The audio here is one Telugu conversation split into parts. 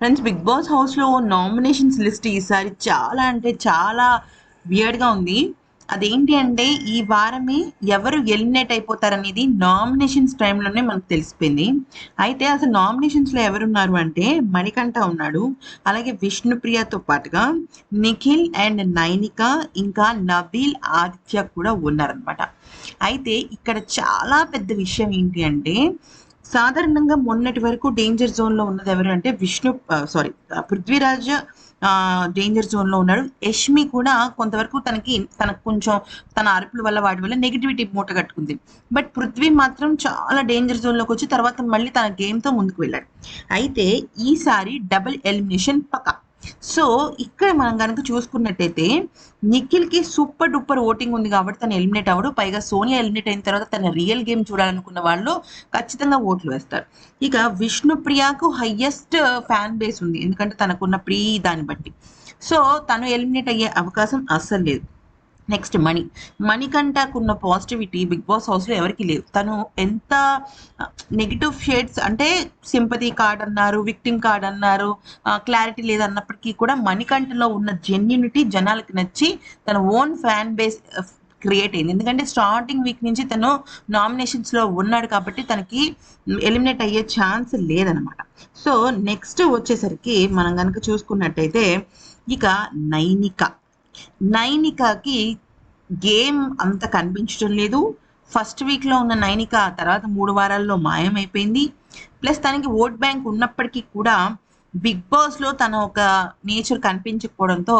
ఫ్రెండ్స్ బిగ్ బాస్ హౌస్లో నామినేషన్స్ లిస్ట్ ఈసారి చాలా అంటే చాలా వియర్డ్గా ఉంది. అదేంటి అంటే ఈ వారమే ఎవరు ఎలిమినేట్ అయిపోతారనేది నామినేషన్స్ టైంలోనే మనకు తెలిసిపోయింది. అయితే అసలు నామినేషన్స్లో ఎవరున్నారు అంటే మణికంఠ ఉన్నాడు అలాగే విష్ణుప్రియతో పాటుగా నిఖిల్ అండ్ నైనిక ఇంకా నబీల్ ఆదిత్య కూడా ఉన్నారనమాట అయితే ఇక్కడ చాలా పెద్ద విషయం ఏంటి అంటే సాధారణంగా మొన్నటి వరకు డేంజర్ జోన్లో ఉన్నది ఎవరు అంటే విష్ణు సారీ పృథ్వీరాజ్ డేంజర్ జోన్లో ఉన్నాడు. యష్మి కూడా కొంతవరకు తనకి తనకు కొంచెం తన అరుపుల వల్ల వాటి వల్ల నెగిటివిటీ మూట కట్టుకుంది. బట్ పృథ్వీ మాత్రం చాలా డేంజర్ జోన్లోకి వచ్చి తర్వాత మళ్ళీ తన గేమ్తో ముందుకు వెళ్ళాడు. అయితే ఈసారి డబుల్ ఎలిమినేషన్ పక్క. సో ఇక్కడ మనం కనుక చూసుకున్నట్టయితే నిఖిల్కి సూపర్ డూపర్ ఓటింగ్ ఉంది కాబట్టి తను ఎలిమినేట్ అవ్వడు. పైగా సోనియా ఎలిమినేట్ అయిన తర్వాత తన రియల్ గేమ్ చూడాలనుకున్న వాళ్ళు ఖచ్చితంగా ఓట్లు వేస్తారు. ఇక విష్ణుప్రియకు హయ్యెస్ట్ ఫ్యాన్ బేస్ ఉంది. ఎందుకంటే తనకున్న ప్రీ దాన్ని బట్టి. సో తను ఎలిమినేట్ అయ్యే అవకాశం అస్సలు లేదు. నెక్స్ట్ మణి. మణికంఠకున్న పాజిటివిటీ బిగ్ బాస్ హౌస్లో ఎవరికి లేదు. తను ఎంత నెగిటివ్ షేడ్స్ అంటే సింపతి కార్డ్ అన్నారు విక్టింగ్ కార్డ్ అన్నారు క్లారిటీ లేదన్నప్పటికీ కూడా మణికంఠలో ఉన్న జెన్యునిటీ జనాలకి నచ్చి తన ఓన్ ఫ్యాన్ బేస్ క్రియేట్ అయింది. ఎందుకంటే స్టార్టింగ్ వీక్ నుంచి తను నామినేషన్స్లో ఉన్నాడు కాబట్టి తనకి ఎలిమినేట్ అయ్యే ఛాన్స్ లేదనమాట సో నెక్స్ట్ వచ్చేసరికి మనం కనుక చూసుకున్నట్టయితే ఇక నైనిక. నైనికాకి గేమ్ అంత కనిపించడం లేదు. ఫస్ట్ వీక్లో ఉన్న నైనిక తర్వాత మూడు వారాల్లో మాయమైపోయింది. ప్లస్ తనకి ఓట్ బ్యాంక్ ఉన్నప్పటికీ కూడా బిగ్ బాస్లో తన ఒక నేచర్ కనిపించకపోవడంతో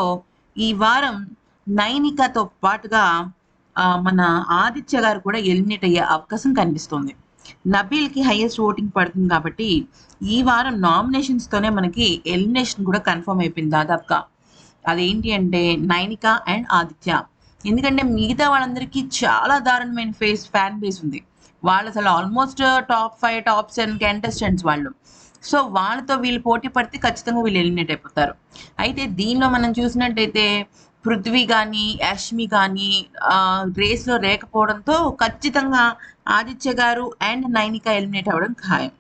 ఈ వారం నైనికతో పాటుగా మన ఆదిత్య గారు కూడా ఎలిమినేట్ అయ్యే అవకాశం కనిపిస్తుంది. నబీల్కి హైయెస్ట్ ఓటింగ్ పడుతుంది కాబట్టి ఈ వారం నామినేషన్స్తోనే మనకి ఎలిమినేషన్ కూడా కన్ఫర్మ్ అయిపోయింది దాదాపుగా. అదేంటి అంటే నైనిక అండ్ ఆదిత్య. ఎందుకంటే మిగతా వాళ్ళందరికీ చాలా దారుణమైన ఫేస్ ఫ్యాన్ బేస్ ఉంది. వాళ్ళు అసలు almost top five top seven contestants వాళ్ళు. సో వాళ్ళతో వీళ్ళు పోటీ పడితే ఖచ్చితంగా వీళ్ళు ఎలిమినేట్ అయిపోతారు. అయితే దీనిలో మనం చూసినట్టయితే పృథ్వీ కానీ యష్మి కానీ రేస్లో లేకపోవడంతో ఖచ్చితంగా ఆదిత్య గారు అండ్ నైనిక ఎలిమినేట్ అవ్వడం ఖాయం.